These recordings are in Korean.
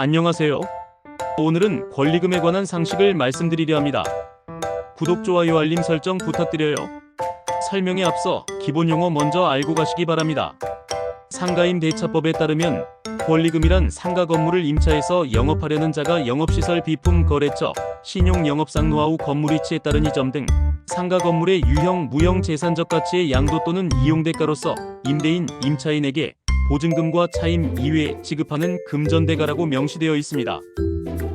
안녕하세요. 오늘은 권리금에 관한 상식을 말씀드리려 합니다. 구독, 좋아요, 알림 설정 부탁드려요. 설명에 앞서 기본 용어 먼저 알고 가시기 바랍니다. 상가임 대차법에 따르면 권리금이란 상가 건물을 임차해서 영업하려는 자가 영업시설 비품 거래처, 신용 영업상 노하우 건물 위치에 따른 이점 등 상가 건물의 유형, 무형 재산적 가치의 양도 또는 이용 대가로서 임대인, 임차인에게 보증금과 차임 이외에 지급하는 금전대가라고 명시되어 있습니다.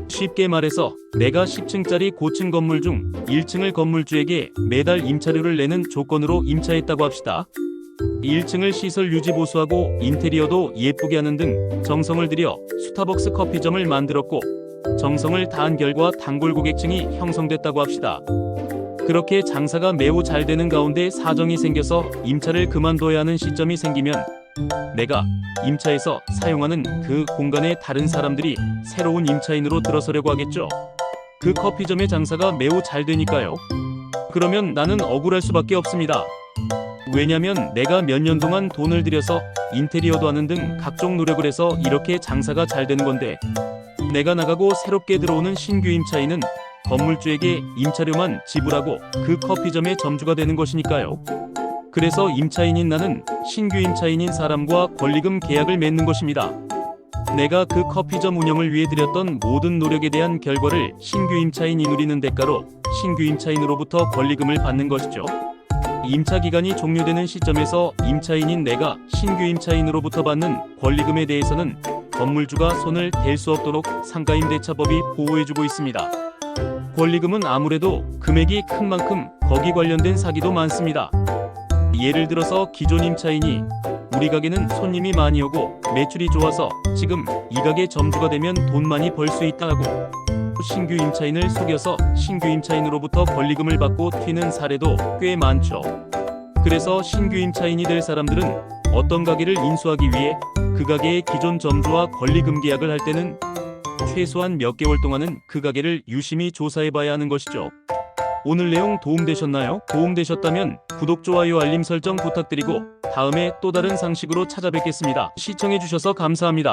쉽게 말해서 내가 10층짜리 고층 건물 중 1층을 건물주에게 매달 임차료를 내는 조건으로 임차했다고 합시다. 1층을 시설 유지 보수하고 인테리어도 예쁘게 하는 등 정성을 들여 스타벅스 커피점을 만들었고 정성을 다한 결과 단골 고객층이 형성됐다고 합시다. 그렇게 장사가 매우 잘 되는 가운데 사정이 생겨서 임차를 그만둬야 하는 시점이 생기면 내가 임차에서 사용하는 그 공간에 다른 사람들이 새로운 임차인으로 들어서려고 하겠죠. 그 커피점의 장사가 매우 잘 되니까요. 그러면 나는 억울할 수밖에 없습니다. 왜냐면 내가 몇 년 동안 돈을 들여서 인테리어도 하는 등 각종 노력을 해서 이렇게 장사가 잘 되는 건데 내가 나가고 새롭게 들어오는 신규 임차인은 건물주에게 임차료만 지불하고 그 커피점의 점주가 되는 것이니까요. 그래서 임차인인 나는 신규 임차인인 사람과 권리금 계약을 맺는 것입니다. 내가 그 커피점 운영을 위해 들였던 모든 노력에 대한 결과를 신규 임차인이 누리는 대가로 신규 임차인으로부터 권리금을 받는 것이죠. 임차 기간이 종료되는 시점에서 임차인인 내가 신규 임차인으로부터 받는 권리금에 대해서는 건물주가 손을 댈 수 없도록 상가임대차법이 보호해주고 있습니다. 권리금은 아무래도 금액이 큰 만큼 거기 관련된 사기도 많습니다. 예를 들어서 기존 임차인이 우리 가게는 손님이 많이 오고 매출이 좋아서 지금 이 가게 점주가 되면 돈 많이 벌 수 있다고 신규 임차인을 속여서 신규 임차인으로부터 권리금을 받고 튀는 사례도 꽤 많죠. 그래서 신규 임차인이 될 사람들은 어떤 가게를 인수하기 위해 그 가게의 기존 점주와 권리금 계약을 할 때는 최소한 몇 개월 동안은 그 가게를 유심히 조사해 봐야 하는 것이죠. 오늘 내용 도움되셨나요? 도움되셨다면 구독, 좋아요, 알림 설정 부탁드리고 다음에 또 다른 상식으로 찾아뵙겠습니다. 시청해주셔서 감사합니다.